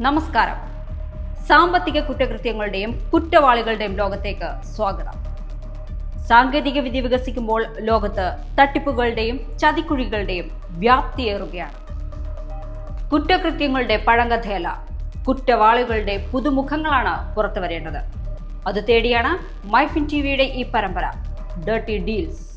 നമസ്കാരം. സാമ്പത്തിക കുറ്റകൃത്യങ്ങളുടെയും കുറ്റവാളികളുടെയും ലോകത്തേക്ക് സ്വാഗതം. സാങ്കേതിക വിദ്യ വികസിക്കുമ്പോൾ ലോകത്ത് തട്ടിപ്പുകളുടെയും ചതിക്കുഴികളുടെയും വ്യാപ്തിയേറുകയാണ്. കുറ്റകൃത്യങ്ങളുടെ പഴങ്കഥയല്ല കുറ്റവാളികളുടെ പുതുമുഖങ്ങളാണ് പുറത്തു വരേണ്ടത് അത് തേടിയാണ് മൈഫിൻ ടി വിയുടെ ഈ പരമ്പര ഡേർട്ടി ഡീൽസ്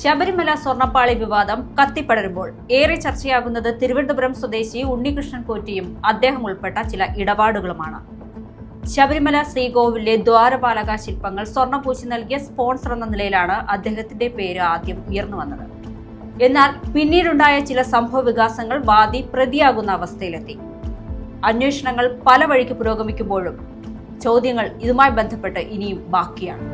ശബരിമല സ്വർണപ്പാളി വിവാദം കത്തിപ്പടരുമ്പോൾ ഏറെ ചർച്ചയാകുന്നത് തിരുവനന്തപുരം സ്വദേശി ഉണ്ണികൃഷ്ണൻ പോറ്റിയും അദ്ദേഹം ഉൾപ്പെട്ട ചില ഇടപാടുകളുമാണ്. ശബരിമല ശ്രീകോവിലെ ദ്വാരപാലക ശില്പങ്ങൾ സ്വർണപൂശി നൽകിയ സ്പോൺസർ എന്ന നിലയിലാണ് അദ്ദേഹത്തിന്റെ പേര് ആദ്യം ഉയർന്നു വന്നത്. എന്നാൽ പിന്നീടുണ്ടായ ചില സംഭവ വികാസങ്ങൾ വാദി പ്രതിയാകുന്ന അവസ്ഥയിലെത്തി. അന്വേഷണങ്ങൾ പല വഴിക്ക് പുരോഗമിക്കുമ്പോഴും ചോദ്യങ്ങൾ ഇതുമായി ബന്ധപ്പെട്ട് ഇനിയും ബാക്കിയാണ്.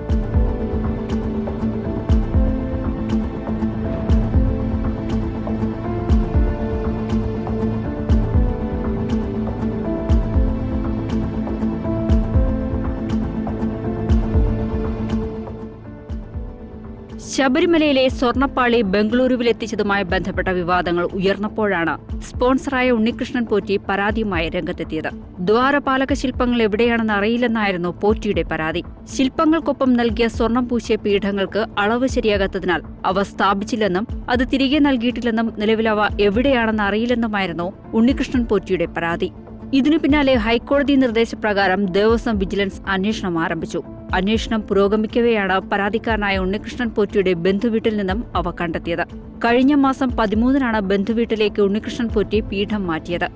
ശബരിമലയിലെ സ്വർണപ്പാളി ബംഗളൂരുവിലെത്തിച്ചതുമായി ബന്ധപ്പെട്ട വിവാദങ്ങൾ ഉയർന്നപ്പോഴാണ് സ്പോൺസറായ ഉണ്ണികൃഷ്ണൻ പോറ്റി പരാതിയുമായി രംഗത്തെത്തിയത്. ദ്വാരപാലക ശില്പങ്ങൾ എവിടെയാണെന്ന് അറിയില്ലെന്നായിരുന്നു പോറ്റിയുടെ പരാതി. ശില്പങ്ങൾക്കൊപ്പം നൽകിയ സ്വർണം പൂശിയ പീഠങ്ങൾക്ക് അളവ് ശരിയാകാത്തതിനാൽ അവ സ്ഥാപിച്ചില്ലെന്നും അത് തിരികെ നൽകിയിട്ടില്ലെന്നും നിലവിലവ എവിടെയാണെന്ന് അറിയില്ലെന്നുമായിരുന്നു ഉണ്ണികൃഷ്ണൻ പോറ്റിയുടെ പരാതി. ഇതിനു പിന്നാലെ ഹൈക്കോടതി നിർദ്ദേശപ്രകാരം ദേവസ്വം വിജിലൻസ് അന്വേഷണം ആരംഭിച്ചു. അന്വേഷണം പുരോഗമിക്കവെയാണ് പരാതിക്കാരനായ ഉണ്ണികൃഷ്ണൻ പോറ്റിയുടെ ബന്ധുവീട്ടിൽ നിന്നും അവ കണ്ടെത്തിയത്. കഴിഞ്ഞ മാസം പതിമൂന്നിനാണ് ബന്ധുവീട്ടിലേക്ക് ഉണ്ണികൃഷ്ണൻ പോറ്റി പീഠം മാറ്റിയത്.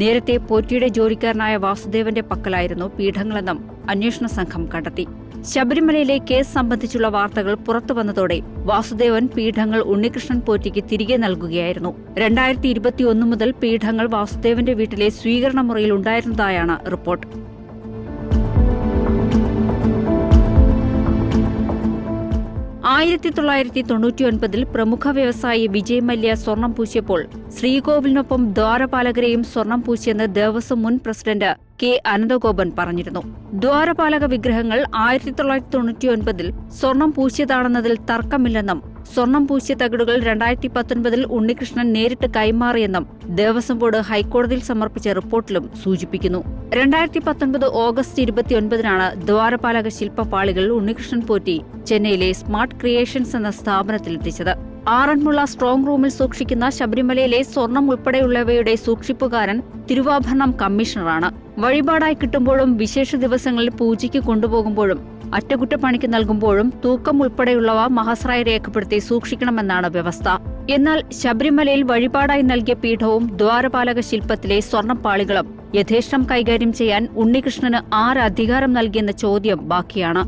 നേരത്തെ പോറ്റിയുടെ ജോലിക്കാരനായ വാസുദേവന്റെ പക്കലായിരുന്നു പീഠങ്ങളെന്നും അന്വേഷണ സംഘം കണ്ടെത്തി. ശബരിമലയിലെ കേസ് സംബന്ധിച്ചുള്ള വാർത്തകൾ പുറത്തു വന്നതോടെ വാസുദേവൻ പീഠങ്ങൾ ഉണ്ണികൃഷ്ണൻ പോറ്റിക്ക് തിരികെ നൽകുകയായിരുന്നു. രണ്ടായിരത്തി ഇരുപത്തിയൊന്ന് മുതൽ പീഠങ്ങൾ വാസുദേവന്റെ വീട്ടിലെ സ്വീകരണ മുറിയിൽ ഉണ്ടായിരുന്നതായാണ് റിപ്പോർട്ട്. ആയിരത്തി തൊള്ളായിരത്തി തൊണ്ണൂറ്റിയൊൻപതിൽ പ്രമുഖ വ്യവസായി വിജയ് മല്യ സ്വർണം പൂശിയപ്പോൾ ശ്രീകോവിലിനൊപ്പം ദ്വാരപാലകരെയും സ്വർണം പൂശിയെന്ന് ദേവസ്വം മുൻ പ്രസിഡന്റ് കെ അനന്തഗോപൻ പറഞ്ഞിരുന്നു. ദ്വാരപാലക വിഗ്രഹങ്ങൾ ആയിരത്തി തൊള്ളായിരത്തി തൊണ്ണൂറ്റിയൊൻപതിൽ സ്വർണം പൂശിയതാണെന്നതിൽ തർക്കമില്ലെന്നും സ്വർണം പൂശിയ തകിടുകൾ രണ്ടായിരത്തി പത്തൊൻപതിൽ ഉണ്ണികൃഷ്ണൻ നേരിട്ട് കൈമാറിയെന്നും ദേവസ്വം ബോർഡ് ഹൈക്കോടതിയിൽ സമർപ്പിച്ച റിപ്പോർട്ടിലും സൂചിപ്പിക്കുന്നു. രണ്ടായിരത്തി പത്തൊൻപത് ഓഗസ്റ്റ് ഇരുപത്തിയൊൻപതിനാണ് ദ്വാരപാലക ശില്പപാളികൾ ഉണ്ണികൃഷ്ണൻ പോറ്റി ചെന്നൈയിലെ സ്മാർട്ട് ക്രിയേഷൻസ് എന്ന സ്ഥാപനത്തിലെത്തിച്ചത്. ആറന്മുള സ്ട്രോങ് റൂമിൽ സൂക്ഷിക്കുന്ന ശബരിമലയിലെ സ്വർണം ഉൾപ്പെടെയുള്ളവയുടെ സൂക്ഷിപ്പുകാരൻ തിരുവാഭരണം കമ്മീഷണറാണ്. വഴിപാടായി കിട്ടുമ്പോഴും വിശേഷ ദിവസങ്ങളിൽ പൂജയ്ക്ക് കൊണ്ടുപോകുമ്പോഴും അറ്റകുറ്റപ്പണിക്ക് നൽകുമ്പോഴും തൂക്കം ഉൾപ്പെടെയുള്ളവ മഹസ്രായി രേഖപ്പെടുത്തി സൂക്ഷിക്കണമെന്നാണ് വ്യവസ്ഥ. എന്നാൽ ശബരിമലയിൽ വഴിപാടായി നൽകിയ പീഠവും ദ്വാരപാലക ശില്പത്തിലെ സ്വർണപ്പാളികളും യഥേഷ്ടം കൈകാര്യം ചെയ്യാൻ ഉണ്ണികൃഷ്ണന് ആര് അധികാരം നൽകിയെന്ന ചോദ്യം ബാക്കിയാണ്.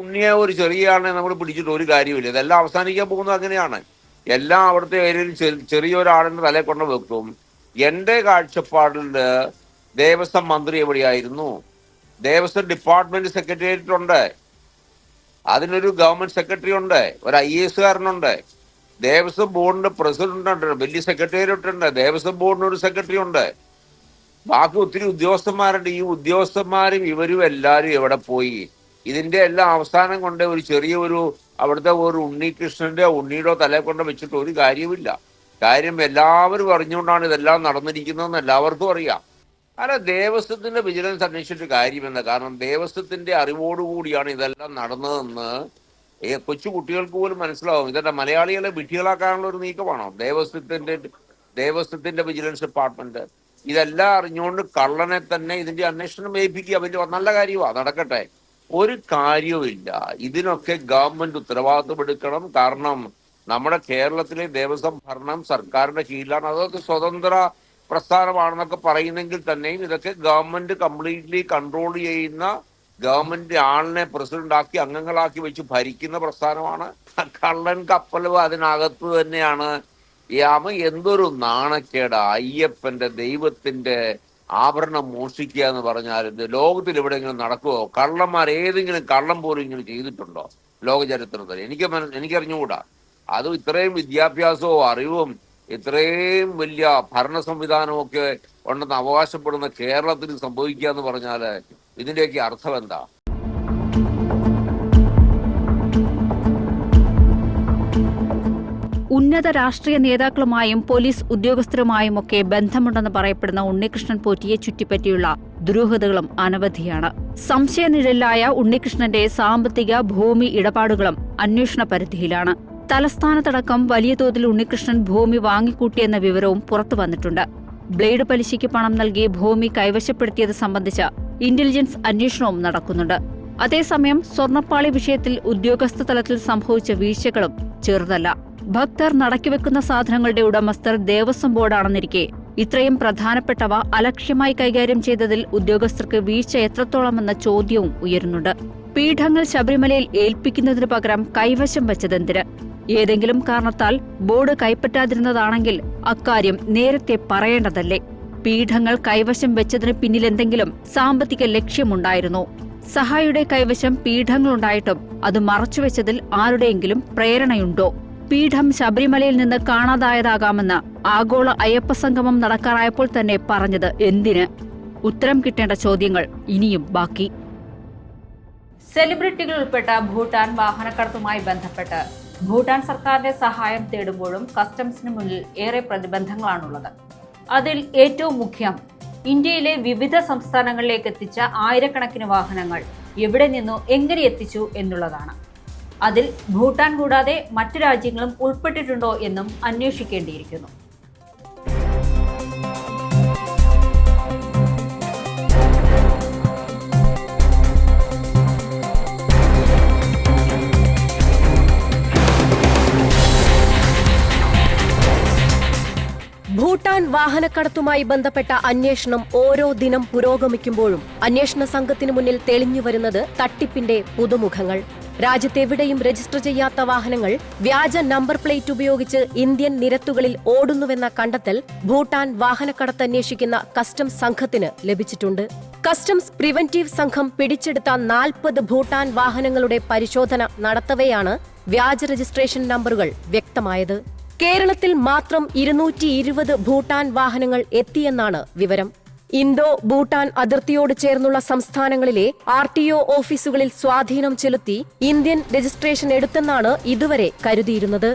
ഉണ്ണിയെ ഒരു ചെറിയ നമ്മൾ പിടിച്ചിട്ട് ഒരു കാര്യമില്ല ഇതെല്ലാം അവസാനിക്കാൻ പോകുന്നത് അങ്ങനെയാണ്. എല്ലാം അവിടുത്തെ ഏരിയയിൽ ചെറിയൊരാളിന്റെ തലയെ കൊണ്ട് വെക്കും. എന്റെ കാഴ്ചപ്പാടിൽ ദേവസ്വം മന്ത്രി എവിടെയായിരുന്നു? ദേവസ്വം ഡിപ്പാർട്ട്മെന്റ് സെക്രട്ടേറിയറ്റ് ഉണ്ട് അതിനൊരു ഗവൺമെന്റ് സെക്രട്ടറി ഉണ്ട് ഒരു ഐ എസ് കാരനുണ്ട്. ദേവസ്വം ബോർഡിന്റെ പ്രസിഡന്റ് ഉണ്ട് വലിയ സെക്രട്ടേറിയറ്റ് ഉണ്ട് ദേവസ്വം ബോർഡിന് ഒരു സെക്രട്ടറി ഉണ്ട്. ബാക്കി ഒത്തിരി ഉദ്യോഗസ്ഥന്മാരുണ്ട്. ഈ ഉദ്യോഗസ്ഥന്മാരും ഇവരും എല്ലാവരും എവിടെ പോയി? ഇതിന്റെ എല്ലാം അവസാനം കൊണ്ട് ഒരു ചെറിയ ഒരു അവിടുത്തെ ഒരു ഉണ്ണികൃഷ്ണന്റെ ഉണ്ണിയുടെ തലയെ കൊണ്ട് വെച്ചിട്ട് ഒരു കാര്യമില്ല കാര്യം എല്ലാവരും അറിഞ്ഞുകൊണ്ടാണ് ഇതെല്ലാം നടന്നിരിക്കുന്നതെന്ന് എല്ലാവർക്കും അറിയാം. അല്ല ദേവസ്വത്തിന്റെ വിജിലൻസ് അന്വേഷിച്ചിട്ട് കാര്യമെന്ന കാരണം ദേവസ്വത്തിന്റെ അറിവോടുകൂടിയാണ് ഇതെല്ലാം നടന്നതെന്ന് കൊച്ചു കുട്ടികൾക്ക് പോലും മനസ്സിലാവും. ഇതെല്ലാം മലയാളികളെ വിഡികളാക്കാനുള്ള ഒരു നീക്കമാണോ? ദേവസ്വത്തിന്റെ ദേവസ്വത്തിന്റെ വിജിലൻസ് ഡിപ്പാർട്ട്മെന്റ്. ഇതെല്ലാം അറിഞ്ഞുകൊണ്ട് കള്ളനെ തന്നെ ഇതിന്റെ അന്വേഷണം ഏൽപ്പിക്കുക വലിയ നല്ല കാര്യമാണ് നടക്കട്ടെ. ഒരു കാര്യവുമില്ല. ഇതിനൊക്കെ ഗവൺമെന്റ് ഉത്തരവാദിത്വം എടുക്കണം. കാരണം നമ്മുടെ കേരളത്തിലെ ദേവസ്വം ഭരണം സർക്കാരിന്റെ കീഴിലാണ്. അതൊക്കെ സ്വതന്ത്ര പ്രസ്ഥാനമാണെന്നൊക്കെ പറയുന്നെങ്കിൽ തന്നെയും ഇതൊക്കെ ഗവൺമെന്റ് കംപ്ലീറ്റ്ലി കൺട്രോൾ ചെയ്യുന്ന ഗവൺമെന്റ് ആളിനെ പ്രസിഡന്റ് ആക്കി അംഗങ്ങളാക്കി വെച്ച് ഭരിക്കുന്ന പ്രസ്ഥാനമാണ്. കള്ളൻ കപ്പലും അതിനകത്ത് തന്നെയാണ്. യാമ എന്തൊരു നാണക്കേട്. അയ്യപ്പന്റെ ദൈവത്തിന്റെ ആഭരണം മോഷ്ടിക്കുക എന്ന് പറഞ്ഞാൽ ഇത് ലോകത്തിൽ എവിടെയെങ്കിലും നടക്കുമോ കള്ളന്മാർ ഏതെങ്കിലും കള്ളം പോലും ഇങ്ങനെ ചെയ്തിട്ടുണ്ടോ? ലോക ചരിത്രത്തിൽ എനിക്ക് എനിക്കറിഞ്ഞുകൂടാ. അതും ഇത്രയും വിദ്യാഭ്യാസവും അറിവും ഇത്രയും വലിയ ഭരണ സംവിധാനമൊക്കെ ഉണ്ടെന്ന് അവകാശപ്പെടുന്ന കേരളത്തിന് സംഭവിക്കുക എന്ന് പറഞ്ഞാൽ ഇതിന്റെയൊക്കെ അർത്ഥം എന്താ? ഉന്നത രാഷ്ട്രീയ നേതാക്കളുമായും പോലീസ് ഉദ്യോഗസ്ഥരുമായുമൊക്കെ ബന്ധമുണ്ടെന്ന് പറയപ്പെടുന്ന ഉണ്ണികൃഷ്ണൻ പോറ്റിയെ ചുറ്റിപ്പറ്റിയുള്ള ദുരൂഹതകളും അനവധിയാണ്. സംശയനിഴലായ ഉണ്ണികൃഷ്ണന്റെ സാമ്പത്തിക ഭൂമി ഇടപാടുകളും അന്വേഷണ പരിധിയിലാണ്. തലസ്ഥാനത്തടക്കം വലിയ തോതിൽ ഉണ്ണികൃഷ്ണൻ ഭൂമി വാങ്ങിക്കൂട്ടിയെന്ന വിവരവും പുറത്തു വന്നിട്ടുണ്ട്. ബ്ലേഡ് പലിശയ്ക്ക് പണം നൽകി ഭൂമി കൈവശപ്പെടുത്തിയത് സംബന്ധിച്ച ഇന്റലിജൻസ് അന്വേഷണവും നടക്കുന്നുണ്ട്. അതേസമയം സ്വർണപ്പാളി വിഷയത്തിൽ ഉദ്യോഗസ്ഥ തലത്തിൽ സംഭവിച്ച വീഴ്ചകളും ചെറുതല്ല. ഭക്തർ നടക്കിവെക്കുന്ന സാധനങ്ങളുടെ ഉടമസ്ഥർ ദേവസ്വം ബോർഡാണെന്നിരിക്കെ ഇത്രയും പ്രധാനപ്പെട്ടവ അലക്ഷ്യമായി കൈകാര്യം ചെയ്തതിൽ ഉദ്യോഗസ്ഥർക്ക് വീഴ്ച എത്രത്തോളമെന്ന ചോദ്യവും ഉയരുന്നുണ്ട്. പീഠങ്ങൾ ശബരിമലയിൽ ഏൽപ്പിക്കുന്നതിനു പകരം കൈവശം വെച്ചതെന്തിന്? ഏതെങ്കിലും കാരണത്താൽ ബോർഡ് കൈപ്പറ്റാതിരുന്നതാണെങ്കിൽ അക്കാര്യം നേരത്തെ പറയേണ്ടതല്ലേ? പീഠങ്ങൾ കൈവശം വെച്ചതിന് പിന്നിലെന്തെങ്കിലും സാമ്പത്തിക ലക്ഷ്യമുണ്ടായിരുന്നു? സഹായുടെ കൈവശം പീഠങ്ങളുണ്ടായിട്ടും അത് മറച്ചുവെച്ചതിൽ ആരുടെയെങ്കിലും പ്രേരണയുണ്ടോ? പീഠം ശബരിമലയിൽ നിന്ന് കാണാതായതാകാമെന്ന് ആഗോള അയ്യപ്പ സംഗമം നടക്കാറായപ്പോൾ തന്നെ പറഞ്ഞത് എന്തിന്? ഉത്തരം കിട്ടേണ്ട ചോദ്യങ്ങൾ ഇനിയും ബാക്കി. സെലിബ്രിറ്റികൾ ഉൾപ്പെട്ട ഭൂട്ടാൻ വാഹനക്കടത്തുമായി ബന്ധപ്പെട്ട് ഭൂട്ടാൻ സർക്കാരിന്റെ സഹായം തേടുമ്പോഴും കസ്റ്റംസിന് മുന്നിൽ ഏറെ പ്രതിബന്ധങ്ങളാണുള്ളത്. അതിൽ ഏറ്റവും മുഖ്യം ഇന്ത്യയിലെ വിവിധ സംസ്ഥാനങ്ങളിലേക്ക് എത്തിച്ച ആയിരക്കണക്കിന് വാഹനങ്ങൾ എവിടെ നിന്നു എങ്ങനെ എത്തിച്ചു എന്നുള്ളതാണ്. അതിൽ ഭൂട്ടാൻ കൂടാതെ മറ്റു രാജ്യങ്ങളും ഉൾപ്പെട്ടിട്ടുണ്ടോ എന്നും അന്വേഷിക്കേണ്ടിയിരിക്കുന്നു. ഭൂട്ടാൻ വാഹനക്കടത്തുമായി ബന്ധപ്പെട്ട അന്വേഷണം ഓരോ ദിനം പുരോഗമിക്കുമ്പോഴും അന്വേഷണ സംഘത്തിനു മുന്നിൽ തെളിഞ്ഞുവരുന്നത് തട്ടിപ്പിന്റെ പുതുമുഖങ്ങൾ. രാജ്യത്തെവിടെയും രജിസ്റ്റർ ചെയ്യാത്ത വാഹനങ്ങൾ വ്യാജ നമ്പർ പ്ലേറ്റ് ഉപയോഗിച്ച് ഇന്ത്യൻ നിരത്തുകളിൽ ഓടുന്നുവെന്ന കണ്ടെത്തൽ ഭൂട്ടാൻ വാഹനക്കടത്ത് അന്വേഷിക്കുന്ന കസ്റ്റംസ് സംഘത്തിന് ലഭിച്ചിട്ടുണ്ട്. കസ്റ്റംസ് പ്രിവന്റീവ് സംഘം പിടിച്ചെടുത്ത നാൽപ്പത് ഭൂട്ടാൻ വാഹനങ്ങളുടെ പരിശോധന നടത്തവെയാണ് വ്യാജ രജിസ്ട്രേഷൻ നമ്പറുകൾ വ്യക്തമായത്. കേരളത്തിൽ മാത്രം ഇരുന്നൂറ്റി ഇരുപത് ഭൂട്ടാൻ വാഹനങ്ങൾ എത്തിയെന്നാണ് വിവരം. ഇന്തോ ഭൂട്ടാൻ അതിർത്തിയോട് ചേർന്നുള്ള സംസ്ഥാനങ്ങളിലെ ആർ ടി ഒ ഓഫീസുകളിൽ സ്വാധീനം ചെലുത്തി ഇന്ത്യൻ രജിസ്ട്രേഷൻ എടുത്തെന്നാണ് ഇതുവരെ കരുതിയിരുന്നത്.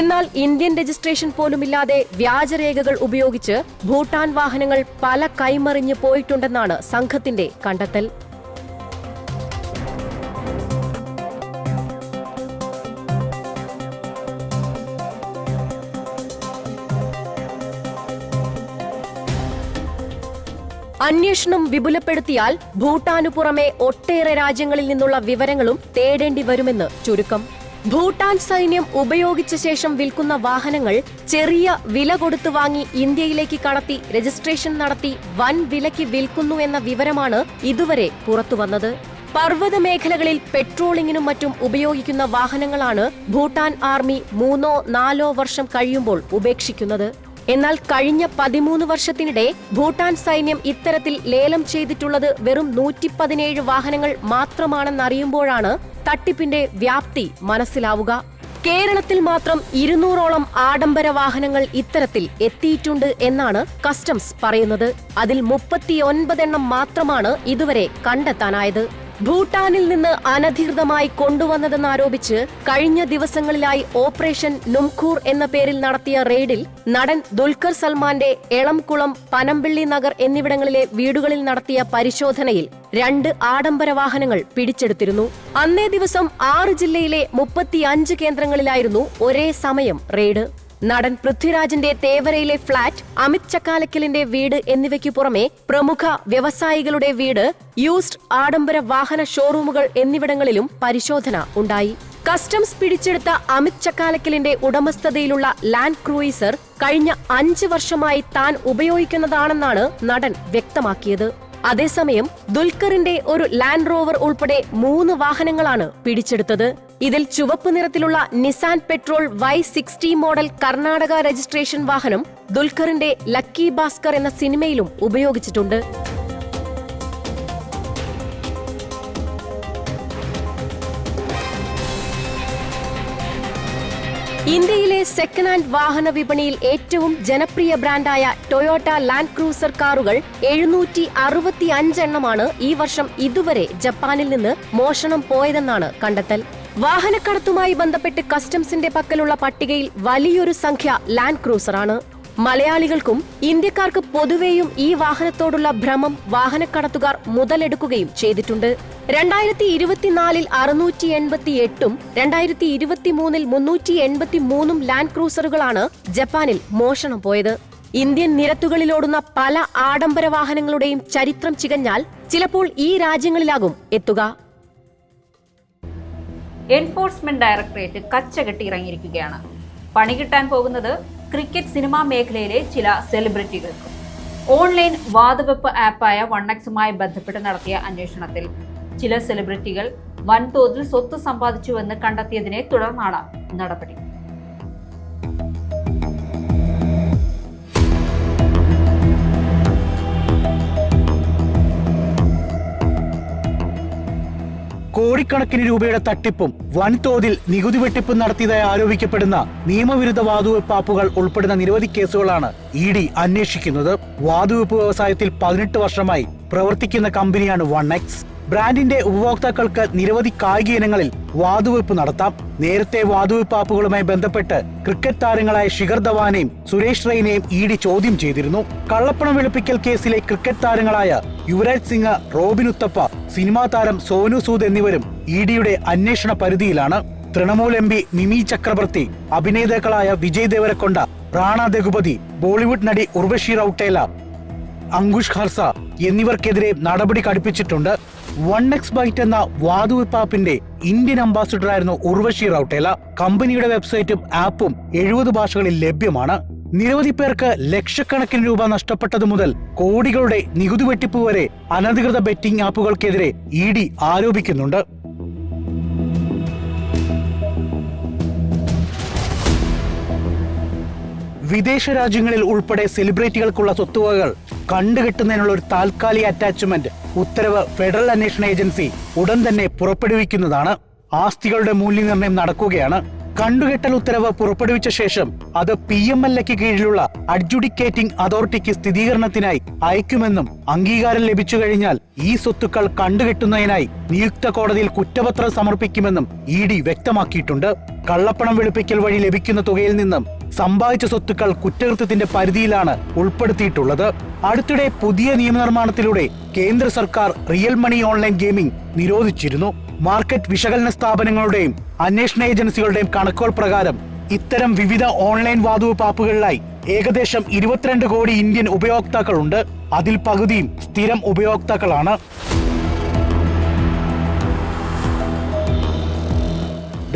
എന്നാൽ ഇന്ത്യൻ രജിസ്ട്രേഷൻ പോലുമില്ലാതെ വ്യാജരേഖകൾ ഉപയോഗിച്ച് ഭൂട്ടാൻ വാഹനങ്ങൾ പല കൈമറിഞ്ഞു പോയിട്ടുണ്ടെന്നാണ് സംഘത്തിന്റെ കണ്ടെത്തൽ. അന്വേഷണം വിപുലപ്പെടുത്തിയാൽ ഭൂട്ടാനു പുറമെ ഒട്ടേറെ രാജ്യങ്ങളിൽ നിന്നുള്ള വിവരങ്ങളും തേടേണ്ടി വരുമെന്ന് ചുരുക്കം. ഭൂട്ടാൻ സൈന്യം ഉപയോഗിച്ച ശേഷം വിൽക്കുന്ന വാഹനങ്ങൾ ചെറിയ വില കൊടുത്തു വാങ്ങി ഇന്ത്യയിലേക്ക് കടത്തി രജിസ്ട്രേഷൻ നടത്തി വൻ വിലയ്ക്ക് വിൽക്കുന്നു എന്ന വിവരമാണ് ഇതുവരെ പുറത്തുവന്നത് പർവത മേഖലകളിൽ പെട്രോളിങ്ങിനും മറ്റും ഉപയോഗിക്കുന്ന വാഹനങ്ങളാണ് ഭൂട്ടാൻ ആർമി മൂന്നോ നാലോ വർഷം കഴിയുമ്പോൾ ഉപേക്ഷിക്കുന്നത്. എന്നാൽ കഴിഞ്ഞ പതിമൂന്ന് വർഷത്തിനിടെ ഭൂട്ടാൻ സൈന്യം ഇത്തരത്തിൽ ലേലം ചെയ്തിട്ടുള്ളത് വെറും നൂറ്റി പതിനേഴ് വാഹനങ്ങൾ മാത്രമാണെന്നറിയുമ്പോഴാണ് തട്ടിപ്പിന്റെ വ്യാപ്തി മനസ്സിലാവുക. കേരളത്തിൽ മാത്രം ഇരുന്നൂറോളം ആഡംബര വാഹനങ്ങൾ ഇത്തരത്തിൽ എത്തിയിട്ടുണ്ട് എന്നാണ് കസ്റ്റംസ് പറയുന്നത്. അതിൽ മുപ്പത്തിയൊൻപതെണ്ണം മാത്രമാണ് ഇതുവരെ കണ്ടെത്താനായത്. ഭൂട്ടാനിൽ നിന്ന് അനധികൃതമായി കൊണ്ടുവന്നതെന്നാരോപിച്ച് കഴിഞ്ഞ ദിവസങ്ങളിലായി ഓപ്പറേഷൻ നുംഖൂർ എന്ന പേരിൽ നടത്തിയ റെയ്ഡിൽ നടൻ ദുൽഖർ സൽമാന്റെ എളംകുളം പനമ്പിള്ളി നഗർ എന്നിവിടങ്ങളിലെ വീടുകളിൽ നടത്തിയ പരിശോധനയിൽ രണ്ട് ആഡംബര വാഹനങ്ങൾ പിടിച്ചെടുത്തിരുന്നു. അന്നേ ദിവസം ആറ് ജില്ലയിലെ മുപ്പത്തിയഞ്ച് കേന്ദ്രങ്ങളിലായിരുന്നു ഒരേ സമയം റെയ്ഡ്. നടൻ പൃഥ്വിരാജിന്റെ തേവരയിലെ ഫ്ളാറ്റ് അമിത് ചക്കാലക്കലിന്റെ വീട് എന്നിവയ്ക്കു പുറമെ പ്രമുഖ വ്യവസായികളുടെ വീട് യൂസ്ഡ് ആഡംബര വാഹന ഷോറൂമുകൾ എന്നിവിടങ്ങളിലും പരിശോധന ഉണ്ടായി. കസ്റ്റംസ് പിടിച്ചെടുത്ത അമിത് ചക്കാലക്കലിന്റെ ഉടമസ്ഥതയിലുള്ള ലാൻഡ് ക്രൂയിസർ കഴിഞ്ഞ അഞ്ച് വർഷമായി താൻ ഉപയോഗിക്കുന്നതാണെന്നാണ് നടൻ വ്യക്തമാക്കിയത്. അതേസമയം ദുൽഖറിന്റെ ഒരു ലാൻഡ് റോവർ ഉൾപ്പെടെ മൂന്ന് വാഹനങ്ങളാണ് പിടിച്ചെടുത്തത്. ഇതിൽ ചുവപ്പ് നിറത്തിലുള്ള Nissan Petrol Y sixty model Karnataka registration വാഹനം ദുൽഖറിന്റെ ലക്കി ഭാസ്കർ എന്ന സിനിമയിലും ഉപയോഗിച്ചിട്ടുണ്ട്. ഇന്ത്യയിലെ സെക്കൻഡ് ഹാൻഡ് വാഹന വിപണിയിൽ ഏറ്റവും ജനപ്രിയ ബ്രാൻഡായ ടൊയോട്ട ലാൻഡ് ക്രൂസർ കാറുകൾ എഴുന്നൂറ്റി അറുപത്തി അഞ്ചെണ്ണമാണ് ഈ വർഷം ഇതുവരെ ജപ്പാനിൽ നിന്ന് മോഷണം പോയതെന്നാണ് കണ്ടെത്തൽ. വാഹനക്കടത്തുമായി ബന്ധപ്പെട്ട് കസ്റ്റംസിന്റെ പക്കലുള്ള പട്ടികയിൽ വലിയൊരു സംഖ്യ ലാൻഡ് ക്രൂസറാണ്. മലയാളികൾക്കും ഇന്ത്യക്കാർക്ക് പൊതുവെയും ഈ വാഹനത്തോടുള്ള ഭ്രമം വാഹനക്കടത്തുകാർ മുതലെടുക്കുകയും ചെയ്തിട്ടുണ്ട്. രണ്ടായിരത്തി ഇരുപത്തിനാലിൽ അറുന്നൂറ്റി എൺപത്തി എട്ടും രണ്ടായിരത്തി ഇരുപത്തിമൂന്നിൽ മുന്നൂറ്റി എൺപത്തി മൂന്നും ലാൻഡ് ക്രൂസറുകളാണ് ജപ്പാനിൽ മോഷണം പോയത്. ഇന്ത്യൻ നിരത്തുകളിലോടുന്ന പല ആഡംബര വാഹനങ്ങളുടെയും ചരിത്രം ചികഞ്ഞാൽ ചിലപ്പോൾ ഈ രാജ്യങ്ങളിലാകും എത്തുക. എൻഫോഴ്സ്മെന്റ് ഡയറക്ടറേറ്റ് കച്ചകെട്ടി ഇറങ്ങിയിരിക്കുകയാണ് പണി കിട്ടാൻ പോകുന്നത് ക്രിക്കറ്റ് സിനിമാ മേഖലയിലെ ചില സെലിബ്രിറ്റികൾക്ക്. ഓൺലൈൻ വാതുവെപ്പ് ആപ്പായ വണ്ണക്സുമായി ബന്ധപ്പെട്ട് നടത്തിയ അന്വേഷണത്തിൽ ചില സെലിബ്രിറ്റികൾ വൻതോതിൽ സ്വത്ത് സമ്പാദിച്ചുവെന്ന് കണ്ടെത്തിയതിനെ തുടർന്നാണ് നടപടി. കോടിക്കണക്കിന് രൂപയുടെ തട്ടിപ്പും വൻതോതിൽ നികുതി വെട്ടിപ്പും നടത്തിയതായി ആരോപിക്കപ്പെടുന്ന നിയമവിരുദ്ധ വാതുവെപ്പാപ്പുകൾ ഉൾപ്പെടുന്ന നിരവധി കേസുകളാണ് ഇ ഡി അന്വേഷിക്കുന്നത്. വാതുവെപ്പ് വ്യവസായത്തിൽ പതിനെട്ട് വർഷമായി പ്രവർത്തിക്കുന്ന കമ്പനിയാണ് വൺ എക്സ്. ബ്രാൻഡിന്റെ ഉപഭോക്താക്കൾക്ക് നിരവധി കായിക ഇനങ്ങളിൽ വാതുവെപ്പ് നടത്താം. നേരത്തെ വാതുവെപ്പ് ആപ്പുകളുമായി ബന്ധപ്പെട്ട് ക്രിക്കറ്റ് താരങ്ങളായ ശിഖർ ധവാനെയും സുരേഷ് റെയ്നെയും ഇ ഡി ചോദ്യം ചെയ്തിരുന്നു. കള്ളപ്പണം വെളുപ്പിക്കൽ കേസിലെ ക്രിക്കറ്റ് താരങ്ങളായ യുവരാജ് സിംഗ് റോബിൻ ഉത്തപ്പ സിനിമാ താരം സോനു സൂദ് എന്നിവരും ഇ ഡിയുടെ അന്വേഷണ പരിധിയിലാണ്. തൃണമൂൽ എം പി മിമി ചക്രവർത്തി അഭിനേതാക്കളായ വിജയ് ദേവരക്കൊണ്ട റാണ ദഗുപതി ബോളിവുഡ് നടി ഉർവശി റൌട്ടേല അങ്കുഷ് ഖർസ എന്നിവർക്കെതിരെ നടപടി കടുപ്പിച്ചിട്ടുണ്ട്. വൺ എക്സ് ബൈറ്റ് എന്ന വാതുവെപ്പ് ആപ്പിന്റെ ഇന്ത്യൻ അംബാസിഡറായിരുന്നു ഉർവശി റൌട്ടേല. കമ്പനിയുടെ വെബ്സൈറ്റും ആപ്പും എഴുപത് ഭാഷകളിൽ ലഭ്യമാണ്. നിരവധി പേർക്ക് ലക്ഷക്കണക്കിന് രൂപ നഷ്ടപ്പെട്ടതു മുതൽ കോടികളുടെ നികുതി വെട്ടിപ്പ് വരെ അനധികൃത ബെറ്റിംഗ് ആപ്പുകൾക്കെതിരെ ഇ ഡി ആരോപിക്കുന്നുണ്ട്. വിദേശ രാജ്യങ്ങളിൽ ഉൾപ്പെടെ സെലിബ്രിറ്റികൾക്കുള്ള സ്വത്തുവകകൾ കണ്ടുകെട്ടുന്നതിനുള്ള ഒരു താൽക്കാലിക അറ്റാച്ച്മെന്റ് ഉത്തരവ് ഫെഡറൽ അന്വേഷണ ഏജൻസി ഉടൻ തന്നെ പുറപ്പെടുവിക്കുന്നതാണ്. ആസ്തികളുടെ മൂല്യനിർണയം നടക്കുകയാണ്. കണ്ടുകെട്ടൽ ഉത്തരവ് പുറപ്പെടുവിച്ച ശേഷം അത് പി എം എൽ എക്ക് കീഴിലുള്ള അഡ്ജുഡിക്കേറ്റിംഗ് അതോറിറ്റിക്ക് സ്ഥിരീകരണത്തിനായി അയക്കുമെന്നും അംഗീകാരം ലഭിച്ചു കഴിഞ്ഞാൽ ഈ സ്വത്തുക്കൾ കണ്ടുകെട്ടുന്നതിനായി നിയുക്ത കോടതിയിൽ കുറ്റപത്രം സമർപ്പിക്കുമെന്നും ഇ ഡി വ്യക്തമാക്കിയിട്ടുണ്ട്. കള്ളപ്പണം വെളുപ്പിക്കൽ വഴി ലഭിക്കുന്ന തുകയിൽ നിന്നും സമ്പാദിച്ച സ്വത്തുക്കൾ കുറ്റകൃത്യത്തിന്റെ പരിധിയിലാണ് ഉൾപ്പെടുത്തിയിട്ടുള്ളത്. അടുത്തിടെ പുതിയ നിയമനിർമ്മാണത്തിലൂടെ കേന്ദ്ര സർക്കാർ റിയൽ മണി ഓൺലൈൻ ഗെയിമിംഗ് നിരോധിച്ചിരുന്നു. മാർക്കറ്റ് വിശകലന സ്ഥാപനങ്ങളുടെയും അന്വേഷണ ഏജൻസികളുടെയും കണക്കുകൾ പ്രകാരം ഇത്തരം വിവിധ ഓൺലൈൻ വാതുവെപ്പ് ആപ്പുകളിലായി ഏകദേശം ഇരുപത്തിരണ്ട് കോടി ഇന്ത്യൻ ഉപയോക്താക്കളുണ്ട്. അതിൽ പകുതിയും സ്ഥിരം ഉപയോക്താക്കളാണ്.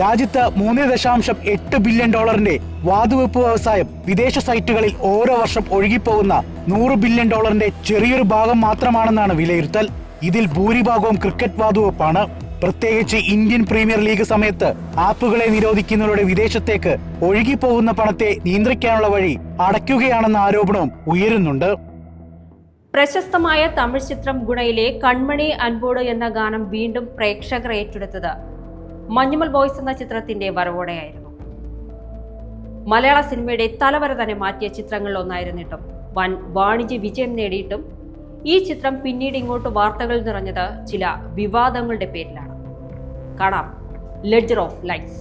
രാജ്യത്ത് മൂന്ന് ദശാംശം എട്ട് ബില്യൺ ഡോളറിന്റെ വാതുവെപ്പ് വ്യവസായം വിദേശ സൈറ്റുകളിൽ ഓരോ വർഷം ഒഴുകിപ്പോകുന്ന നൂറ് ബില്യൺ ഡോളറിന്റെ ചെറിയൊരു ഭാഗം മാത്രമാണെന്നാണ് വിലയിരുത്തൽ. ഇതിൽ ഭൂരിഭാഗവും ക്രിക്കറ്റ് വാതുവെപ്പാണ്. പ്രത്യേകിച്ച് ഇന്ത്യൻ പ്രീമിയർ ലീഗ് സമയത്ത് ആപ്പുകളെ നിരോധിക്കുന്നവരുടെ വിദേശത്തേക്ക് ഒഴുകിപ്പോകുന്ന പണത്തെ നിയന്ത്രിക്കാനുള്ള വഴി അടയ്ക്കുകയാണെന്ന ആരോപണവും ഉയരുന്നുണ്ട്. പ്രശസ്തമായ തമിഴ് ചിത്രം ഗുണയിലെ കൺമണി അൻപോട് എന്ന ഗാനം വീണ്ടും പ്രേക്ഷകർ ഏറ്റെടുത്തത് മഞ്ഞുമൽ ബോയ്സ് എന്ന ചിത്രത്തിന്റെ വരവോടെയായിരുന്നു. മലയാള സിനിമയുടെ തലവര തന്നെ മാറ്റിയ ചിത്രങ്ങളിൽ ഒന്നായിരുന്നിട്ടും വൻ വാണിജ്യ വിജയം നേടിയിട്ടും ഈ ചിത്രം പിന്നീട് ഇങ്ങോട്ട് വാർത്തകൾ നിറഞ്ഞത് ചില വിവാദങ്ങളുടെ പേരിലാണ്. കാണാം. Ledger of Life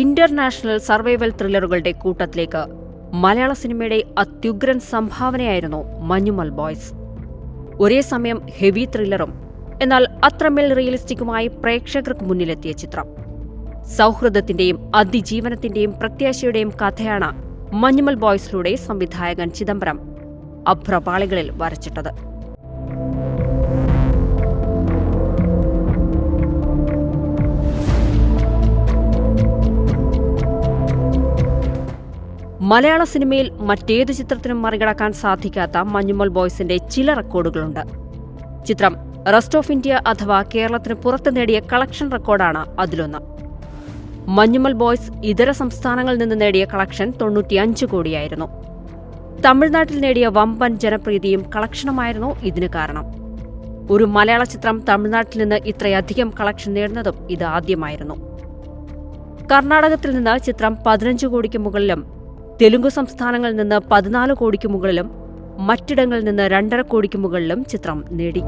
international survival ത്രില്ലറുകളുടെ കൂട്ടത്തിലേക്ക് മലയാള സിനിമയുടെ അത്യുഗ്രൻ സംഭാവനയായിരുന്നു മഞ്ഞുമൽ ബോയ്സ്. ഒരേ സമയം ഹെവി ത്രില്ലറും എന്നാൽ അത്രമേൽ റിയലിസ്റ്റിക്കുമായി പ്രേക്ഷകർക്ക് മുന്നിലെത്തിയ ചിത്രം. സൗഹൃദത്തിന്റെയും അതിജീവനത്തിന്റെയും പ്രത്യാശയുടെയും കഥയാണ് മഞ്ഞുമൽ ബോയ്സിലൂടെ സംവിധായകൻ ചിദംബരം അഭ്രപാളികളിൽ വരച്ചിട്ടത്. മലയാള സിനിമയിൽ മറ്റേതു ചിത്രത്തിനും മറികടക്കാൻ സാധിക്കാത്ത മഞ്ഞുമൽ ബോയ്സിന്റെ ചില റെക്കോർഡുകളുണ്ട്. ചിത്രം റെസ്റ്റ് ഓഫ് ഇന്ത്യ അഥവാ കേരളത്തിന് പുറത്ത് നേടിയ കളക്ഷൻ റെക്കോർഡാണ് അതിലൊന്ന്. മഞ്ഞുമൽ ബോയ്സ് ഇതര സംസ്ഥാനങ്ങളിൽ നിന്ന് നേടിയ കളക്ഷൻ തൊണ്ണൂറ്റിയഞ്ച് കോടിയായിരുന്നു. തമിഴ്നാട്ടിൽ നേടിയ വമ്പൻ ജനപ്രീതിയും കളക്ഷനുമായിരുന്നു ഇതിന് കാരണം. ഒരു മലയാള ചിത്രം തമിഴ്നാട്ടിൽ നിന്ന് ഇത്രയധികം കളക്ഷൻ നേടുന്നതും ഇത് ആദ്യമായിരുന്നു. കർണാടകത്തിൽ നിന്ന് ചിത്രം പതിനഞ്ച് കോടിക്ക് മുകളിലും തെലുങ്ക് സംസ്ഥാനങ്ങളിൽ നിന്ന് പതിനാല് കോടിക്ക് മുകളിലും മറ്റിടങ്ങളിൽ നിന്ന് രണ്ടര കോടിക്ക് മുകളിലും ചിത്രം നേടി.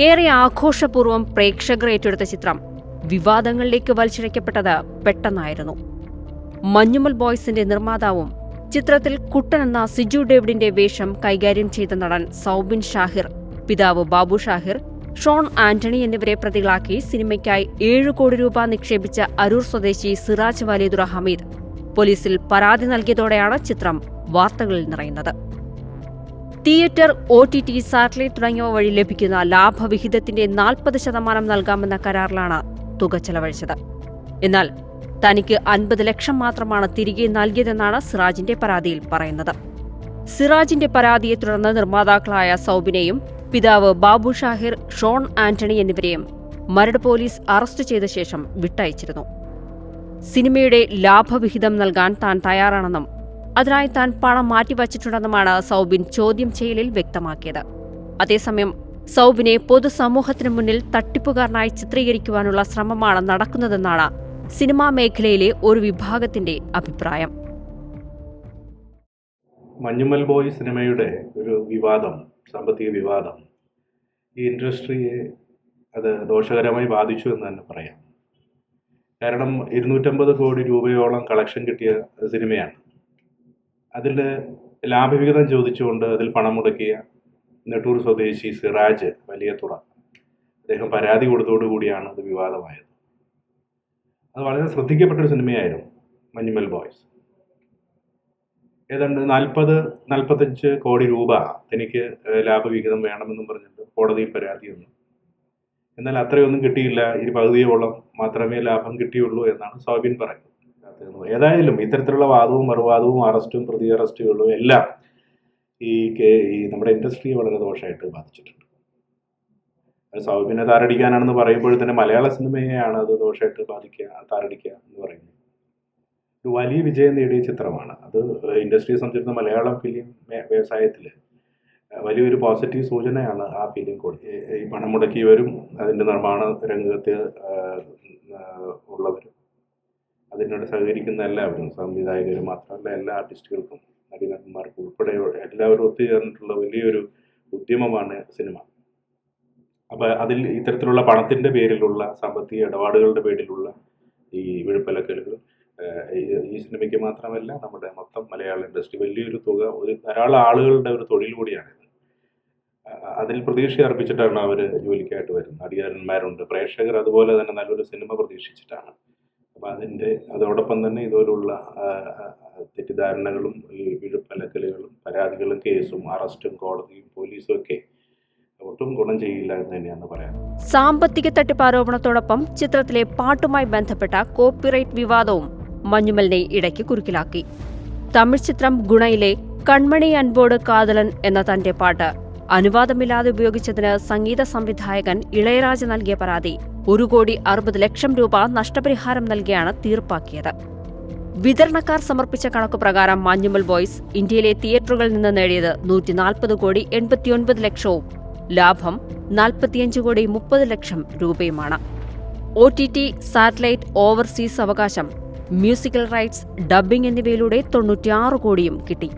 ഏറെ ആഘോഷപൂർവം പ്രേക്ഷകർ ഏറ്റെടുത്ത ചിത്രം വിവാദങ്ങളിലേക്ക് വലിച്ചിഴക്കപ്പെട്ടത് പെട്ടെന്നായിരുന്നു. മഞ്ഞുമൽ ബോയ്സിന്റെ നിർമ്മാതാവും ചിത്രത്തിൽ കുട്ടൻ എന്ന സിജു ഡേവിഡിന്റെ വേഷം കൈകാര്യം ചെയ്ത നടൻ സൗബിൻ ഷാഹിർ പിതാവ് ബാബു ഷാഹിർ ഷോൺ ആന്റണി എന്നിവരെ പ്രതികളാക്കി സിനിമയ്ക്കായി ഏഴ് കോടി രൂപ നിക്ഷേപിച്ച അരൂർ സ്വദേശി സിറാജ് വാലിദുറഹമീദ് പോലീസിൽ പരാതി നൽകിയതോടെയാണ് ചിത്രം വാർത്തകളിൽ നിറയുന്നത്. Theatre O T T satellite തുടങ്ങിയവ വഴി ലഭിക്കുന്ന ലാഭവിഹിതത്തിന്റെ നാൽപ്പത് ശതമാനം നൽകാമെന്ന കരാറിലാണ് തുക ചെലവഴിച്ചത്. എന്നാൽ തനിക്ക് അൻപത് ലക്ഷം മാത്രമാണ് തിരികെ നൽകിയതെന്നാണ് സിറാജിന്റെ പരാതിയിൽ പറയുന്നത്. സിറാജിന്റെ പരാതിയെ തുടർന്ന് നിർമ്മാതാക്കളായ സൗബിനെയും പിതാവ് ബാബു ഷാഹിർ ഷോൺ ആന്റണി എന്നിവരെയും മരട് പോലീസ് അറസ്റ്റ് ചെയ്ത ശേഷം വിട്ടയച്ചിരുന്നു. സിനിമയുടെ ലാഭവിഹിതം നൽകാൻ താൻ തയ്യാറാണെന്നും അതിനായി താൻ പണം മാറ്റിവച്ചിട്ടുണ്ടെന്നുമാണ് സൗബിൻ ചോദ്യം ചെയ്യലിൽ വ്യക്തമാക്കിയത്. അതേസമയം സൗബിനെ പൊതുസമൂഹത്തിന് മുന്നിൽ തട്ടിപ്പുകാരനായി ചിത്രീകരിക്കുവാനുള്ള ശ്രമമാണ് നടക്കുന്നതെന്നാണ് സിനിമാ മേഖലയിലെ ഒരു വിഭാഗത്തിന്റെ അഭിപ്രായം. മഞ്ഞുമൽ ബോയ് സിനിമയുടെ ഒരു വിവാദം സാമ്പത്തിക വിവാദം ഈ ഇൻഡസ്ട്രിയെ അത് ദോഷകരമായി ബാധിച്ചു എന്ന് തന്നെ പറയാം. കാരണം ഇരുന്നൂറ്റമ്പത് കോടി രൂപയോളം കളക്ഷൻ കിട്ടിയ സിനിമയാണ്. അതിൽ ലാഭവിഹിതം ചോദിച്ചുകൊണ്ട് അതിൽ പണം മുടക്കിയ നെട്ടൂർ സ്വദേശി സിറാജ് വലിയ തുറ അദ്ദേഹം പരാതി കൊടുത്തോടുകൂടിയാണ് അത് വിവാദമായത്. അത് വളരെ ശ്രദ്ധിക്കപ്പെട്ട ഒരു സിനിമയായിരുന്നു മഞ്ഞുമൽ ബോയ്സ്. ഏതാണ്ട് നാൽപ്പത് നാൽപ്പത്തഞ്ച് കോടി രൂപ തനിക്ക് ലാഭവിഹിതം വേണമെന്നും പറഞ്ഞിട്ട് കോടതിയിൽ പരാതി വന്നു. എന്നാൽ അത്രയൊന്നും കിട്ടിയില്ല. ഈ പകുതിയോളം മാത്രമേ ലാഭം കിട്ടിയുള്ളൂ എന്നാണ് സോബിൻ പറയുന്നത്. ഏതായാലും ഇത്തരത്തിലുള്ള വാദവും മറുവാദവും അറസ്റ്റും പ്രതി അറസ്റ്റുകളും എല്ലാം ഈ കെ ഈ നമ്മുടെ ഇൻഡസ്ട്രിയെ വളരെ ദോഷമായിട്ട് ബാധിച്ചിട്ടുണ്ട്. സൗബിനെ താറടിക്കാനാണെന്ന് പറയുമ്പോൾ തന്നെ മലയാള സിനിമയെയാണ് അത് ദോഷമായിട്ട് ബാധിക്കുക താരടിക്കുക എന്ന് പറയുന്നത്. വലിയ വിജയം നേടിയ ചിത്രമാണ്. അത് ഇൻഡസ്ട്രിയെ സംബന്ധിച്ചിടത്തോളം മലയാളം ഫിലിം വ്യവസായത്തിൽ വലിയൊരു പോസിറ്റീവ് സൂചനയാണ് ആ ഫിലിം കൂടി ഈ- പണം മുടക്കിയവരും അതിന്റെ നിർമ്മാണ രംഗത്ത് ഉള്ളവരും. അതിനോട് സഹകരിക്കുന്ന എല്ലാവരും സംവിധായകർ മാത്രമല്ല എല്ലാ ആർട്ടിസ്റ്റുകൾക്കും നടീനടന്മാർക്കും ഉൾപ്പെടെ എല്ലാവരും ഒത്തുചേർന്നിട്ടുള്ള വലിയൊരു ഉദ്യമമാണ് സിനിമ. അപ്പോൾ അതിൽ ഇത്തരത്തിലുള്ള പണത്തിന്റെ പേരിലുള്ള സാമ്പത്തിക ഇടപാടുകളുടെ പേരിലുള്ള ഈ വിഴുപ്പലക്കലുകൾ ഈ- സിനിമയ്ക്ക് മാത്രമല്ല നമ്മുടെ മൊത്തം മലയാള ഇൻഡസ്ട്രി വലിയൊരു തുക ഒരു ധാരാളം ആളുകളുടെ ഒരു തൊഴിൽ കൂടിയാണിത് അതിൽ പ്രതീക്ഷ അർപ്പിച്ചിട്ടാണ് അവർ ജോലിക്കായിട്ട് വരുന്നത്. അധികാരന്മാരുണ്ട് പ്രേക്ഷകർ അതുപോലെ തന്നെ നല്ലൊരു സിനിമ പ്രതീക്ഷിച്ചിട്ടാണ്. അപ്പം അതിന്റെ അതോടൊപ്പം തന്നെ ഇതുപോലുള്ള തെറ്റിദ്ധാരണകളും ഈ വിഴുപ്പലക്കലുകളും പരാതികളും കേസും അറസ്റ്റും കോടതിയും പോലീസും ഒക്കെ ഗുണം എന്ന് തന്നെയാണ് സാമ്പത്തിക തട്ടിപ്പ് ആരോപണത്തോടൊപ്പം ചിത്രത്തിലെ പാട്ടുമായി ബന്ധപ്പെട്ട കോപ്പിറൈറ്റ് വിവാദവും മഞ്ഞുമലിനെ ഇടയ്ക്ക് കുരുക്കിലാക്കി. തമിഴ് ചിത്രം ഗുണയിലെ കൺമണി അൻപോട് കാതലൻ എന്ന തന്റെ പാട്ട് അനുവാദമില്ലാതെ ഉപയോഗിച്ചതിന് സംഗീത സംവിധായകൻ ഇളയരാജ നൽകിയ പരാതി. ഒരു കോടി അറുപത് ലക്ഷം രൂപ നഷ്ടപരിഹാരം നൽകിയാണ് തീർപ്പാക്കിയത്. വിതരണക്കാർ സമർപ്പിച്ച കണക്കു പ്രകാരം മഞ്ഞുമൽ ബോയ്സ് ഇന്ത്യയിലെ തിയേറ്ററുകളിൽ നിന്ന് നേടിയത് നൂറ്റി നാൽപ്പത് കോടി എൺപത്തിയൊൻപത് ലക്ഷവും. ലാഭം നാൽപ്പത്തിയഞ്ച് കോടി മുപ്പത് ലക്ഷം രൂപയുമാണ്. O T T satellite overseas അവകാശം മ്യൂസിക്കൽ റൈറ്റ്സ് ഡബ്ബിംഗ് എന്നിവയിലൂടെ തൊണ്ണൂറ്റിയാറ് കോടിയും കിട്ടി.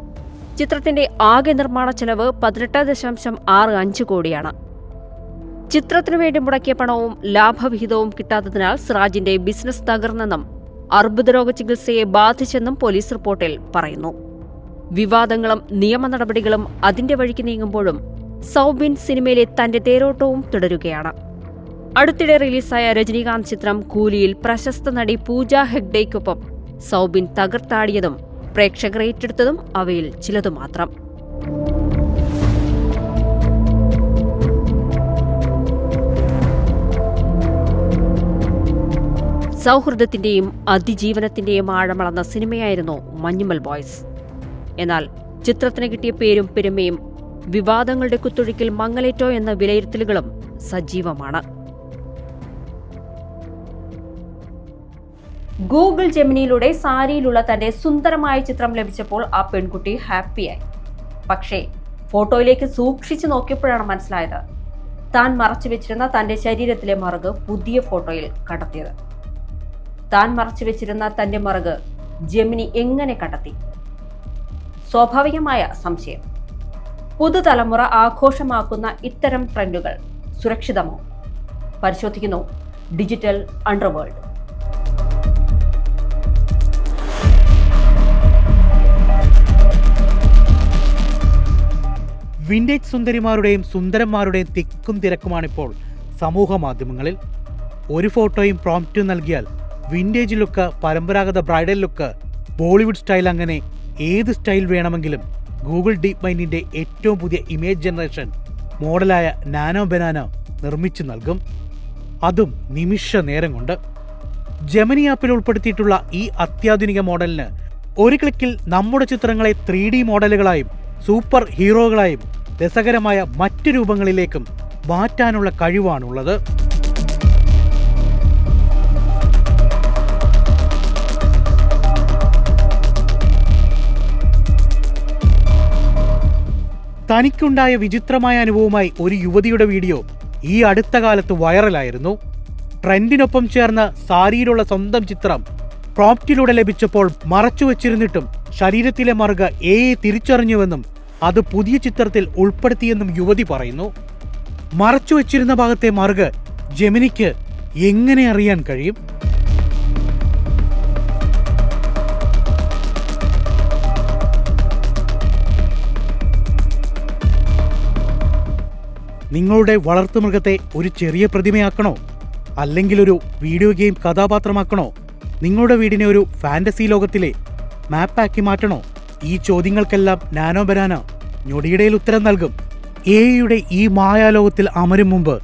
ചിത്രത്തിന്റെ ആകെ നിർമ്മാണ ചെലവ് പതിനെട്ട് ദശാംശം ആറ് അഞ്ച് കോടിയാണ്. ചിത്രത്തിനു വേണ്ടി മുടക്കിയ പണവും ലാഭവിഹിതവും കിട്ടാത്തതിനാൽ സിറാജിന്റെ ബിസിനസ് തകർന്നെന്നും അർബുദരോഗ ചികിത്സയെ ബാധിച്ചെന്നും പോലീസ് റിപ്പോർട്ടിൽ പറയുന്നു. വിവാദങ്ങളും നിയമ നടപടികളും അതിന്റെ വഴിക്ക് നീങ്ങുമ്പോഴും സൗബിൻ സിനിമയിലെ തന്റെ തേരോട്ടവും തുടരുകയാണ്. അടുത്തിടെ റിലീസായ രജനീകാന്ത് ചിത്രം കൂലിയിൽ പ്രശസ്ത നടി പൂജ ഹെഗ്ഡേക്കൊപ്പം സൗബിൻ തകർത്താടിയതും പ്രേക്ഷകർ ഏറ്റെടുത്തതും അവയിൽ ചിലതു മാത്രം. സൗഹൃദത്തിന്റെയും അതിജീവനത്തിന്റെയും ആഴമളന്ന സിനിമയായിരുന്നു മഞ്ഞുമൽ ബോയ്സ്. എന്നാൽ ചിത്രത്തിന് കിട്ടിയ പേരും പെരുമയും വിവാദങ്ങളുടെ കുത്തൊഴുക്കിൽ മങ്ങലേറ്റോ എന്ന വിലയിരുത്തലുകളും സജീവമാണ്. ഗൂഗിൾ ജെമിനിയിലൂടെ സാരിയിലുള്ള തന്റെ സുന്ദരമായ ചിത്രം ലഭിച്ചപ്പോൾ ആ പെൺകുട്ടി ഹാപ്പിയായി. പക്ഷേ ഫോട്ടോയിലേക്ക് സൂക്ഷിച്ചു നോക്കിയപ്പോഴാണ് മനസ്സിലായത്. താൻ മറച്ചു വെച്ചിരുന്ന തന്റെ ശരീരത്തിലെ മറുക് പുതിയ ഫോട്ടോയിൽ കണ്ടെത്തിയത് താൻ മറച്ചു വെച്ചിരുന്ന തന്റെ മറുക് ജെമിനി എങ്ങനെ കണ്ടെത്തി സ്വാഭാവികമായ സംശയം. പുതുതലമുറ ആഘോഷമാക്കുന്ന ഇത്തരം ട്രെൻഡുകൾ സുരക്ഷിതമോ? പരിശോധിക്കുന്നു ഡിജിറ്റൽ അണ്ടർവേൾഡ്. വിന്റേജ് സുന്ദരിമാരുടെയും സുന്ദരന്മാരുടെയും തിക്കും തിരക്കുമാണിപ്പോൾ സമൂഹ മാധ്യമങ്ങളിൽ. ഒരു ഫോട്ടോയും പ്രോംപ്റ്റും നൽകിയാൽ വിന്റേജ് ലുക്ക് പരമ്പരാഗത ബ്രൈഡൽ ലുക്ക് ബോളിവുഡ് സ്റ്റൈൽ അങ്ങനെ ഏത് സ്റ്റൈൽ വേണമെങ്കിലും ഗൂഗിൾ ഡീപ് മൈൻഡിന്റെ ഏറ്റവും പുതിയ ഇമേജ് ജനറേഷൻ മോഡലായ നാനോ ബനാനോ നിർമ്മിച്ചു നൽകും. അതും നിമിഷ നേരം കൊണ്ട്. ജെമിനി ആപ്പിൽ ഉൾപ്പെടുത്തിയിട്ടുള്ള ഈ അത്യാധുനിക മോഡലിന് ഒരു ക്ലിക്കിൽ നമ്മുടെ ചിത്രങ്ങളെ ത്രീ ഡി മോഡലുകളായും സൂപ്പർ ഹീറോകളായും രസകരമായ മറ്റ് രൂപങ്ങളിലേക്കും മാറ്റാനുള്ള കഴിവാണുള്ളത്. തനിക്കുണ്ടായ വിചിത്രമായ അനുഭവമായി ഒരു യുവതിയുടെ വീഡിയോ ഈ അടുത്ത കാലത്ത് വൈറലായിരുന്നു. ട്രെൻഡിനൊപ്പം ചേർന്ന സാരിയിലുള്ള സ്വന്തം ചിത്രം പ്രോപ്റ്റിലൂടെ ലഭിച്ചപ്പോൾ മറച്ചുവെച്ചിരുന്നിട്ടും ശരീരത്തിലെ മറുക എ തിരിച്ചറിഞ്ഞുവെന്നും അത് പുതിയ ചിത്രത്തിൽ ഉൾപ്പെടുത്തിയെന്നും യുവതി പറയുന്നു. മറച്ചു വച്ചിരുന്ന ഭാഗത്തെ മറുക ജെമിനിക്ക് എങ്ങനെ അറിയാൻ കഴിയും? നിങ്ങളുടെ വളർത്തുമൃഗത്തെ ഒരു ചെറിയ പ്രതിമയാക്കണോ? അല്ലെങ്കിൽ ഒരു വീഡിയോ ഗെയിം കഥാപാത്രമാക്കണോ? നിങ്ങളുടെ വീടിനെ ഒരു ഫാന്റസി ലോകത്തിലെ മാപ്പാക്കി മാറ്റണോ? ഈ ചോദ്യങ്ങൾക്കെല്ലാം നാനോ ബനാന. ഞൊടിയിടയിൽ ഉത്തരം നൽകും. എയുടെ ഈ മായാലോകത്തിൽ അമരും മുമ്പ്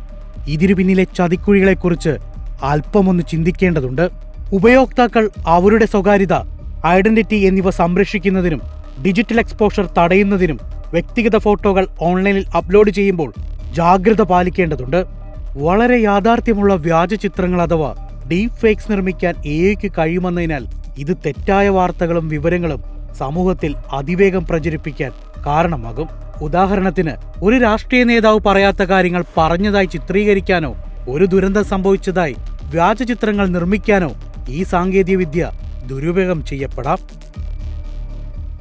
ഇതിനു പിന്നിലെ ചതിക്കുഴികളെക്കുറിച്ച് അല്പമൊന്ന് ചിന്തിക്കേണ്ടതുണ്ട്. ഉപയോക്താക്കൾ അവരുടെ സ്വകാര്യത ഐഡന്റിറ്റി എന്നിവ സംരക്ഷിക്കുന്നതിനും ഡിജിറ്റൽ എക്സ്പോഷർ തടയുന്നതിനും വ്യക്തിഗത ഫോട്ടോകൾ ഓൺലൈനിൽ അപ്ലോഡ് ചെയ്യുമ്പോൾ ജാഗ്രത പാലിക്കേണ്ടതുണ്ട്. വളരെ യാഥാർത്ഥ്യമുള്ള വ്യാജ ചിത്രങ്ങൾ അഥവാ ഡീപ് ഫേക്സ് നിർമ്മിക്കാൻ എഐക്ക് കഴിയുമെന്നതിനാൽ ഇത് തെറ്റായ വാർത്തകളും വിവരങ്ങളും സമൂഹത്തിൽ അതിവേഗം പ്രചരിപ്പിക്കാൻ കാരണമാകും. ഉദാഹരണത്തിന് ഒരു രാഷ്ട്രീയ നേതാവ് പറയാത്ത കാര്യങ്ങൾ പറഞ്ഞതായി ചിത്രീകരിക്കാനോ ഒരു ദുരന്തം സംഭവിച്ചതായി വ്യാജ ചിത്രങ്ങൾ നിർമ്മിക്കാനോ ഈ സാങ്കേതികവിദ്യ ദുരുപയോഗം ചെയ്യപ്പെടാം.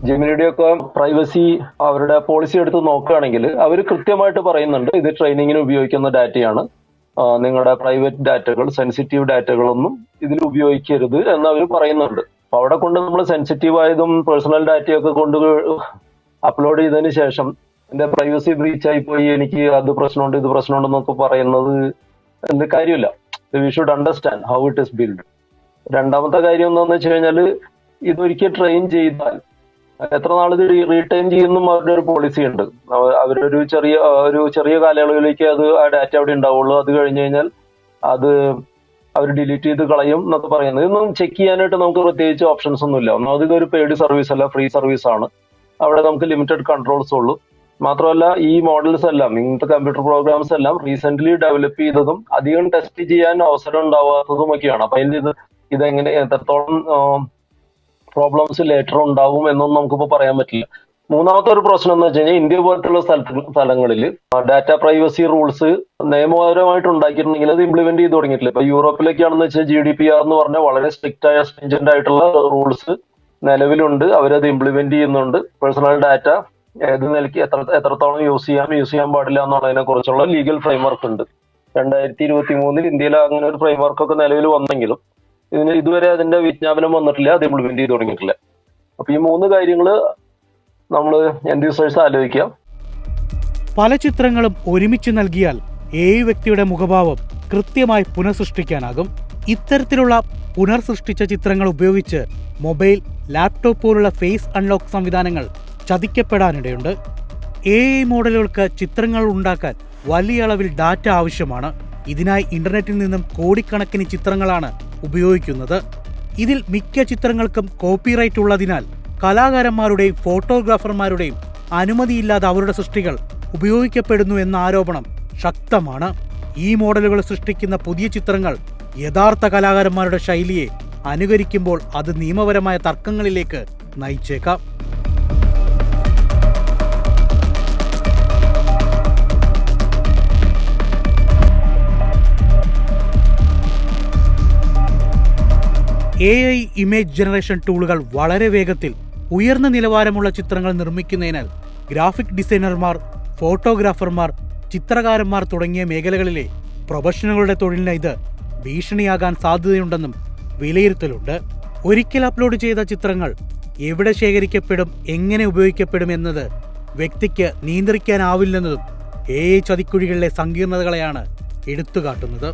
ജെമിനിയുടെയൊക്കെ പ്രൈവസി അവരുടെ പോളിസി എടുത്ത് നോക്കുകയാണെങ്കിൽ അവർ കൃത്യമായിട്ട് പറയുന്നുണ്ട് ഇത് ട്രെയിനിങ്ങിന് ഉപയോഗിക്കുന്ന ഡാറ്റയാണ്. നിങ്ങളുടെ പ്രൈവറ്റ് ഡാറ്റകൾ സെൻസിറ്റീവ് ഡാറ്റകളൊന്നും ഇതിൽ ഉപയോഗിക്കരുത് എന്ന് അവർ പറയുന്നുണ്ട്. അപ്പൊ അവിടെ കൊണ്ട് നമ്മൾ സെൻസിറ്റീവ് ആയതും പേഴ്സണൽ ഡാറ്റയൊക്കെ കൊണ്ട് അപ്ലോഡ് ചെയ്തതിന് ശേഷം എന്റെ പ്രൈവസി ബ്രീച്ച് ആയി പോയി എനിക്ക് അത് പ്രശ്നമുണ്ട് ഇത് പ്രശ്നമുണ്ടെന്നൊക്കെ പറയുന്നത് എന്ത് കാര്യമില്ല. We should understand how it is build രണ്ടാമത്തെ കാര്യം എന്താണെന്ന് വെച്ച് കഴിഞ്ഞാൽ ഇതൊരിക്കൽ ട്രെയിൻ ചെയ്താൽ എത്ര നാൾ ഇത് റീടൈം ചെയ്യുന്നു അവരുടെ ഒരു പോളിസി ഉണ്ട്. അവരൊരു ചെറിയ ഒരു ചെറിയ കാലയളവിലേക്ക് അത് ആ ഡാറ്റ അവിടെ ഉണ്ടാവുള്ളൂ. അത് കഴിഞ്ഞു കഴിഞ്ഞാൽ അത് അവർ ഡിലീറ്റ് ചെയ്ത് കളയും എന്നൊക്കെ പറയുന്നത്. ഇതൊന്നും ചെക്ക് ചെയ്യാനായിട്ട് നമുക്ക് പ്രത്യേകിച്ച് ഓപ്ഷൻസ് ഒന്നുമില്ല ഒന്നാമത് ഇതൊരു പെയ്ഡ് സർവീസ് അല്ല ഫ്രീ സർവീസ് ആണ്. അവിടെ നമുക്ക് ലിമിറ്റഡ് കൺട്രോൾസ് ഉള്ളൂ. മാത്രമല്ല ഈ മോഡൽസ് എല്ലാം ഇങ്ങനത്തെ കമ്പ്യൂട്ടർ പ്രോഗ്രാംസ് എല്ലാം റീസെന്റ് ഡെവലപ്പ് ചെയ്തതും അധികം ടെസ്റ്റ് ചെയ്യാൻ അവസരം ഉണ്ടാവാത്തതും ഒക്കെയാണ് അപ്പൊ അതിൽ ഇത് ഇതെങ്ങനെ എത്രത്തോളം പ്രോബ്ലംസ് ലേറ്റർ ഉണ്ടാവും എന്നൊന്നും നമുക്കിപ്പോ പറയാൻ പറ്റില്ല. മൂന്നാമത്തെ ഒരു പ്രശ്നം എന്ന് വെച്ച് കഴിഞ്ഞാൽ ഇന്ത്യ പോലത്തുള്ള സ്ഥലത്ത് സ്ഥലങ്ങളിൽ ഡാറ്റ പ്രൈവസി റൂൾസ് നിയമപരമായിട്ട് ഉണ്ടാക്കിയിട്ടുണ്ടെങ്കിൽ അത് ഇംപ്ലിമെന്റ് ചെയ്ത് തുടങ്ങിയിട്ടില്ല. ഇപ്പൊ യൂറോപ്പിലൊക്കെയാണെന്ന് വെച്ചാൽ ജി ഡി പി ആർ എന്ന് പറഞ്ഞ വളരെ സ്ട്രിക്റ്റ് ആയ സ്ട്രിഞ്ചന്റ് ആയിട്ടുള്ള റൂൾസ് നിലവിലുണ്ട്. അവരത് ഇംപ്ലിമെന്റ് ചെയ്യുന്നുണ്ട്. പേഴ്സണൽ ഡാറ്റ ഏത് നിലയ്ക്ക് എത്ര എത്രത്തോളം യൂസ് ചെയ്യാം യൂസ് ചെയ്യാൻ പാടില്ല എന്നുള്ളതിനെ കുറിച്ചുള്ള ലീഗൽ ഫ്രെയിംവർക്ക് ഉണ്ട്. രണ്ടായിരത്തി ഇരുപത്തി മൂന്നിൽ ഇന്ത്യയിൽ അങ്ങനെ ഒരു ഫ്രെയിംവർക്ക് ഒക്കെ നിലവിൽ വന്നെങ്കിലും ഇതിന് ഇതുവരെ അതിന്റെ വിജ്ഞാപനം വന്നിട്ടില്ല അത് ഇംപ്ലിമെന്റ് ചെയ്ത് തുടങ്ങിയിട്ടില്ല. അപ്പൊ ഈ മൂന്ന് കാര്യങ്ങൾ നമ്മൾ എൻഡ് യൂസേഴ്സ് ആലോചിക്കാം. പല ചിത്രങ്ങളും ഒരുമിച്ച് നൽകിയാൽ ഏഴ് വ്യക്തിയുടെ മുഖഭാവം കൃത്യമായി പുനഃസൃഷ്ടിക്കാനാകും. ഇത്തരത്തിലുള്ള പുനർസൃഷ്ടിച്ച ചിത്രങ്ങൾ ഉപയോഗിച്ച് മൊബൈൽ ലാപ്ടോപ്പ് പോലുള്ള ഫേസ് അൺലോക്ക് സംവിധാനങ്ങൾ ചതിക്കപ്പെടാനിടയുണ്ട്. എ ഐ മോഡലുകൾക്ക് ചിത്രങ്ങൾ ഉണ്ടാക്കാൻ വലിയ അളവിൽ ഡാറ്റ ആവശ്യമാണ്. ഇതിനായി ഇന്റർനെറ്റിൽ നിന്നും കോടിക്കണക്കിന് ചിത്രങ്ങളാണ് ഉപയോഗിക്കുന്നത്. ഇതിൽ മിക്ക ചിത്രങ്ങൾക്കും കോപ്പിറൈറ്റ് ഉള്ളതിനാൽ കലാകാരന്മാരുടെയും ഫോട്ടോഗ്രാഫർമാരുടെയും അനുമതിയില്ലാതെ അവരുടെ സൃഷ്ടികൾ ഉപയോഗിക്കപ്പെടുന്നു എന്ന ആരോപണം ശക്തമാണ്. ഈ മോഡലുകൾ സൃഷ്ടിക്കുന്ന പുതിയ ചിത്രങ്ങൾ യഥാർത്ഥ കലാകാരന്മാരുടെ ശൈലിയെ അനുകരിക്കുമ്പോൾ അത് നിയമപരമായ തർക്കങ്ങളിലേക്ക് നയിച്ചേക്കാം. എ ഐ ഇമേജ് ജനറേഷൻ ടൂളുകൾ വളരെ വേഗത്തിൽ ഉയർന്ന നിലവാരമുള്ള ചിത്രങ്ങൾ നിർമ്മിക്കുന്നതിനാൽ ഗ്രാഫിക് ഡിസൈനർമാർ ഫോട്ടോഗ്രാഫർമാർ ചിത്രകാരന്മാർ തുടങ്ങിയ മേഖലകളിലെ പ്രൊഫഷണലുകളുടെ തൊഴിലിന് ഇത് ഭീഷണിയാകാൻ സാധ്യതയുണ്ടെന്നും വിലയിരുത്തലുണ്ട്. ഒരിക്കൽ അപ്ലോഡ് ചെയ്ത ചിത്രങ്ങൾ എവിടെ ശേഖരിക്കപ്പെടും എങ്ങനെ ഉപയോഗിക്കപ്പെടും എന്നത് വ്യക്തിക്ക് നിയന്ത്രിക്കാനാവില്ലെന്നതും എ ഐ ചതിക്കുഴികളിലെ സങ്കീർണതകളെയാണ് എടുത്തുകാട്ടുന്നത്.